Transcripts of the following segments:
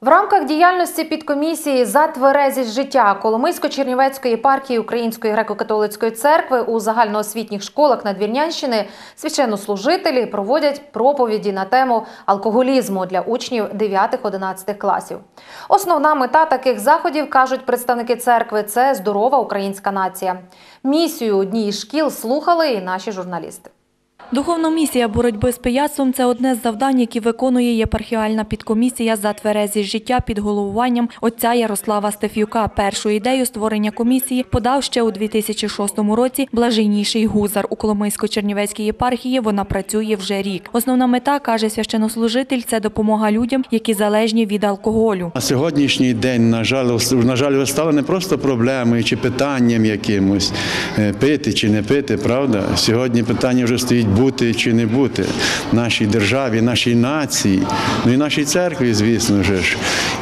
В рамках діяльності підкомісії за тверезість життя Коломийсько-Чернівецької єпархії Української греко-католицької церкви у загальноосвітніх школах Надвірнянщини священнослужителі проводять проповіді на тему алкоголізму для учнів 9-11 класів. Основна мета таких заходів, кажуть представники церкви, це здорова українська нація. Місію одній із шкіл слухали і наші журналісти. Духовна місія боротьби з пияцтвом – це одне з завдань, які виконує єпархіальна підкомісія за тверезість життя під головуванням отця Ярослава Стефюка. Першу ідею створення комісії подав ще у 2006 році блаженніший гузар. У Коломийсько-Чернівецькій єпархії вона працює вже рік. Основна мета, каже священнослужитель, це допомога людям, які залежні від алкоголю. На сьогоднішній день, на жаль, на жаль, стало не просто проблемою чи питанням якимось е, пити чи не пити, правда? Сьогодні питання вже стоїть бути чи не бути нашій державі, нашій нації, ну і нашій церкві, звісно ж.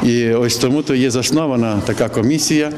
І ось тому то є заснована така комісія,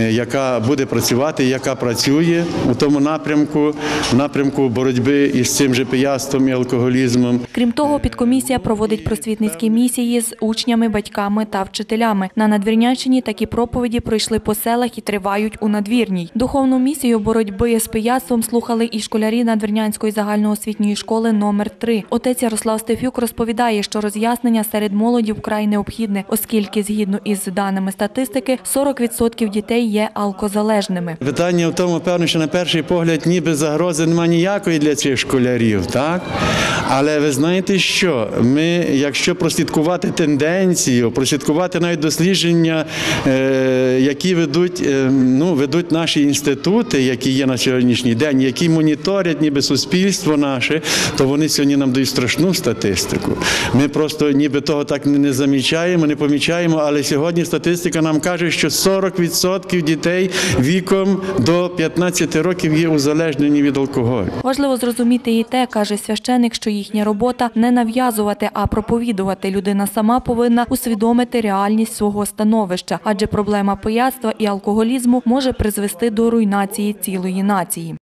е, яка буде працювати, яка працює у тому напрямку, в напрямку боротьби із цим же пияцтвом і алкоголізмом. Крім того, підкомісія проводить просвітницькі місії з учнями, батьками та вчителями. На Надвірнянщині такі проповіді пройшли по селах і тривають у Надвірній. Духовну місію боротьби з пияцтвом слухали і школярі Надвірнянської загальноосвітньої школи номер 3 Отець Ярослав Стефюк розповідає, що роз'яснення серед молоді вкрай необхідне, оскільки, згідно із даними статистики, 40% дітей є алкозалежними. Питання в тому, певно, що на перший погляд ніби загрози немає ніякої для цих школярів, так? Але ви знаєте що? Ми, якщо прослідкувати тенденцію, прослідкувати навіть дослідження, е, які ведуть, е, ну, ведуть наші інститути, які є на сьогоднішній день, які моніторять ніби суспільство наше, то вони сьогодні нам дають страшну статистику. Ми просто ніби того так не замічаємо, не помічаємо, але сьогодні статистика нам каже, що 40% дітей віком до 15 років є узалежнені від алкоголю. Важливо зрозуміти і те, каже священик, що їхня робота не нав'язувати, а проповідувати. Людина сама повинна усвідомити реальність свого становища, адже проблема пияцтва і алкоголізму може призвести до руйнації цілої нації.